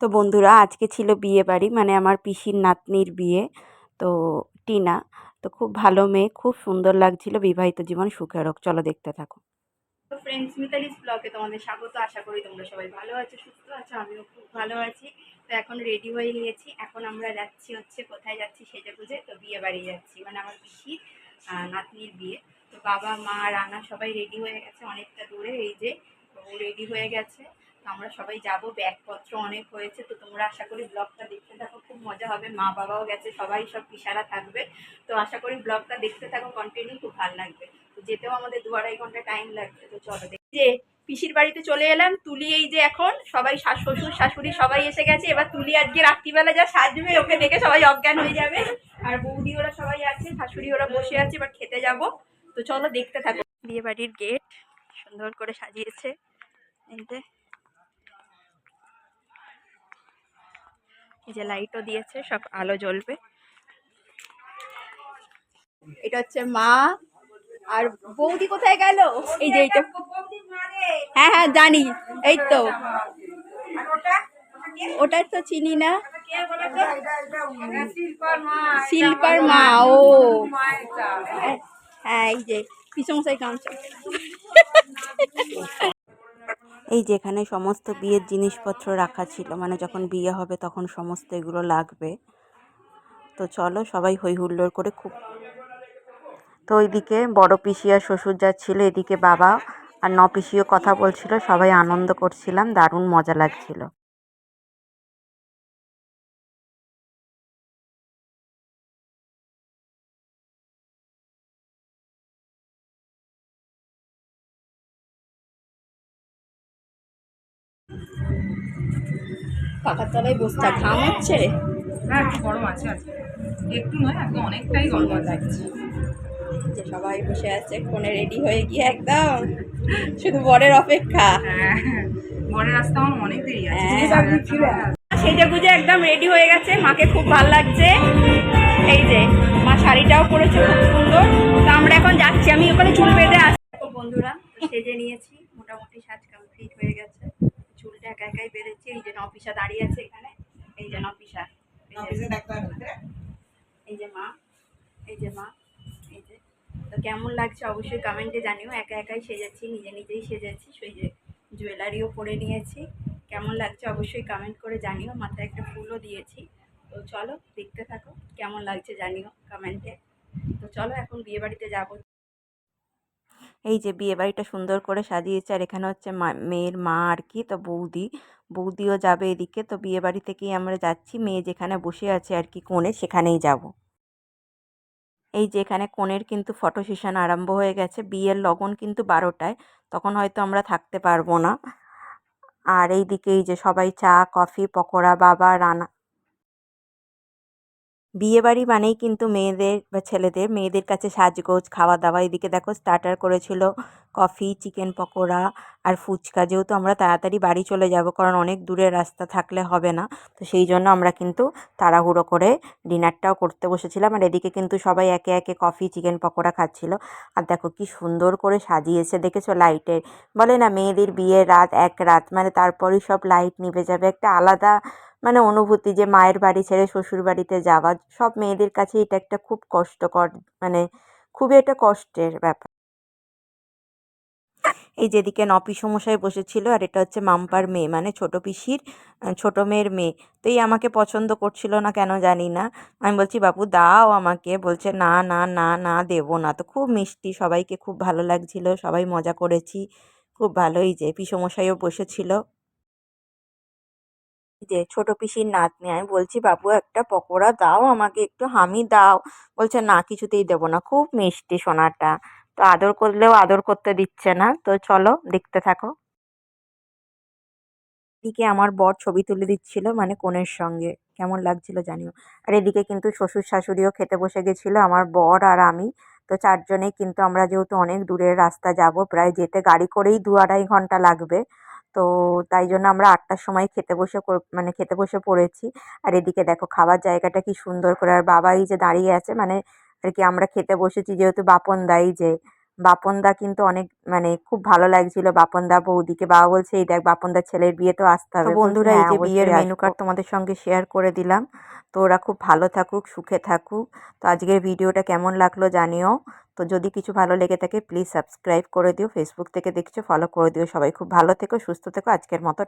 তো বন্ধুরা আজকে ছিল বিয়ে বাড়ি মানে আমার পিসির নাতনির বিয়ে, তো টিনা, তো খুব ভালো মেয়ে, খুব সুন্দর লাগছিল, বিবাহিত জীবন সুখের হোক, চলো দেখতে থাকো। তো ফ্রেন্ডস মিতালিস ব্লগে তোমাদের স্বাগত, আশা করি তোমরা সবাই ভালো আছো, সুস্থ আছো, আমিও খুব ভালো আছি। তো এখন রেডি হয়ে নিয়েছি, এখন আমরা যাচ্ছি হচ্ছে কোথায় যাচ্ছি সেজে গুজে তো বিয়ে বাড়ি যাচ্ছি মানে আমার পিসি নাতনির বিয়ে। তো বাবা, মা, রানা সবাই রেডি হয়ে গেছে, অনেকটা দূরে, এই যে তো রেডি হয়ে গেছে। আমরা সবাই যাব, ব্যাগপত্র অনেক হয়েছে, তো তোমরা আশা করি ব্লগটা দেখতে থাকো, খুব মজা হবে, মা বাবাও গেছে, সবাই সব পিসারা থাকবে, তো আশা করি ব্লগটা দেখতে থাকো কন্টিনিউ খুব ভালো লাগবে, তো যেতেও আমাদের দু আড়াই ঘণ্টা টাইম লাগবে, তো চলো যে পিসির বাড়িতে চলে এলাম, তুলি এই যে এখন, সবাই শাশ- শ্বশুর, শাশুড়ি সবাই এসে গেছে, এবার তুলি আজকে রাত্রিবেলা যা সাজবে, ওকে দেখে সবাই অজ্ঞান হয়ে যাবে, আর বৌদি ওরা সবাই আছে, শাশুড়ি ওরা বসে আছে, এবার খেতে যাব, তো চলো দেখতে থাকো। বিয়ে বাড়ির গেট সুন্দর করে সাজিয়েছে, এই এই যে লাইটও দিয়েছে সব আলো জ্বলবে। এটা হচ্ছে মা আর বৌদি কোথায় গেল? এই যে এইটা। হ্যাঁ হ্যাঁ জানি। এই তো। ওটা তো চিনি না। শিল্পার মা ও। হ্যাঁ এই যে পিসমশাই কামছে এই যেখানে সমস্ত বিয়ের জিনিসপত্র রাখা ছিল মানে যখন বিয়ে হবে তখন সমস্ত এগুলো লাগবে। তো চলো সবাই হই হুল্লোড় করে খুব তো ওইদিকে বড় পিসি আর শ্বশুর যাচ্ছিল, এদিকে বাবা আর ন পিসিও কথা বলছিল, সবাই আনন্দ করছিলাম, দারুণ মজা লাগছিল। পাখার তলায় বসতে ঘাম হচ্ছে হ্যাঁ একটু গরম আছে আজকে একটু নয় একদম অনেকটাই গরম আছে যে সবাই বসে আছে কোণে রেডি হয়ে গিয়ে একদম। শুধু বরের অপেক্ষা। হ্যাঁ ঘরের রাস্তা আমার অনেক দেরি আছে। হ্যাঁ। সেজে গুজে একদম রেডি হয়ে গেছে মাকে খুব ভালো লাগছে। এই যে মা শাড়িটাও পরেছে খুব সুন্দর। তো আমরা এখন যাচ্ছি আমি ওখানে চুল বেঁধে আসছি বন্ধুরা সেজে নিয়েছি মোটামুটি সাজ কমপ্লিট হয়ে গেছে চুলটা একা বেঁধেছি এই যে নপিসা দাঁড়িয়ে আছে এখানে এই যে নপিসা এই যে- মা এই যে মা এই যে। তো কেমন লাগছে অবশ্যই কমেন্টে জানিও একা একাই সেজেছি নিজে নিজেই সেজেছি সেই যে জুয়েলারিও পরে নিয়েছি। কেমন লাগছে অবশ্যই কমেন্ট করে জানিও মাথায় একটা ফুলও দিয়েছি। তো চলো দেখতে থাকো কেমন লাগছে জানিও কমেন্টে তো চলো এখন বিয়ে বাড়িতে যাব। এই যে বিয়ে বাড়িটা সুন্দর করে সাজিয়েছে, আর এখানে হচ্ছে মেয়ের মা আর কি, তো বৌদি। বৌদিও যাবে এদিকে, তো বিয়ে বাড়ি থেকেই আমরা যাচ্ছি। মেয়ে যেখানে বসে আছে আর কি কোণে, সেখানেই যাব। এই যে এখানে কোণের কিন্তু ফটো সেশন আরম্ভ হয়ে গেছে। বিয়ের লগন কিন্তু বারোটায়, তখন হয়তো আমরা থাকতে পারব না। আর এইদিকে এই যে সবাই চা, কফি, পকোড়া, বাবা, রানা বিয়ে বাড়ি মানেই কিন্তু মেয়েদের বা ছেলেদের, মেয়েদের কাছে সাজগোজ খাওয়া দাওয়া এদিকে দেখো স্টার্টার করেছিল কফি চিকেন পকোড়া আর ফুচকা। যেহেতু আমরা তাড়াতাড়ি বাড়ি চলে যাব, কারণ অনেক দূরের রাস্তা থাকলে হবে না। তো সেই জন্য আমরা কিন্তু তাড়াহুড়ো করে ডিনারটাও করতে বসেছিলাম। আর এদিকে কিন্তু সবাই একে একে কফি চিকেন পকোড়া খাচ্ছিল। আর দেখো কি সুন্দর করে সাজিয়েছে, দেখেছ লাইটের বলে না, মেয়েদের বিয়ের রাত এক রাত মানে তারপরেই সব লাইট নিভে যাবে। একটা আলাদা মানে অনুভূতি যে মায়ের বাড়ি ছেড়ে শ্বশুর বাড়িতে যাওয়া, সব মেয়েদের কাছে এটা একটা খুব কষ্টকর মানে খুবই একটা কষ্টের ব্যাপার। এই যেদিকে নপিসমশাই বসেছিল, আর এটা হচ্ছে মাম্পার মেয়ে মানে ছোট পিসির ছোট মেয়ের মেয়ে। তো এই আমাকে পছন্দ করছিল না কেন জানি না। আমি বলছি, বাবু, দাও আমাকে। বলছে, না না না না, দেবো না। তো খুব মিষ্টি, সবাইকে খুব ভালো লাগছিল, সবাই মজা করেছি। খুব ভালোই যে পিসমশাইও বসেছিল। যে, ছোট পিসির নাতনি, আমি বলছি, বাবু, একটা পকোড়া দাও আমাকে, একটু হামি দাও। বলছে, না, কিছুতেই দেবো না, খুব মিষ্টি সোনাটা। তো আদর করলেও আদর করতে দিচ্ছে না। তো চলো, দেখতে থাকো। এদিকে আমার বর ছবি তুলে দিচ্ছিল মানে কনের সঙ্গে। কেমন লাগছিল জানিও। আর এদিকে কিন্তু শ্বশুর শাশুড়িও খেতে বসে গেছিল, আমার বর আর আমি। তো চারজনেই কিন্তু আমরা যেহেতু অনেক দূরের রাস্তা যাব, প্রায় যেতে গাড়ি করেই দু আড়াই ঘণ্টা লাগবে। তো তাই জন্য আমরা আটটার সময় খেতে বসে মানে খেতে বসে পড়েছি। আর এদিকে দেখো খাবার জায়গাটা কি সুন্দর করে আর বাবা এই যে দাঁড়িয়ে আছে মানে আর কি আমরা খেতে বসেছি যেহেতু বাপন দাই যে। বাপনদা কিন্তু অনেক মানে খুব ভালো লাগছিল। বাপনদা বৌদিকে বাবা বলছে এই দেখ বাপনদার ছেলের বিয়ে তো আসতে হবে। বন্ধুরা এই "হ্যাঁ, যে বিয়ের মেনু কার্ড তোমাদের সঙ্গে শেয়ার করে দিলাম। তো ওরা খুব ভালো থাকুক সুখে থাকুক। তো আজকের ভিডিওটা কেমন লাগল জানিও। তো যদি কিছু ভালো লেগে থাকে প্লিজ সাবস্ক্রাইব করে দিও। ফেসবুক থেকে দেখছ ফলো করে দিও। সবাই খুব ভালো থেকো, সুস্থ থেকো। আজকের মতো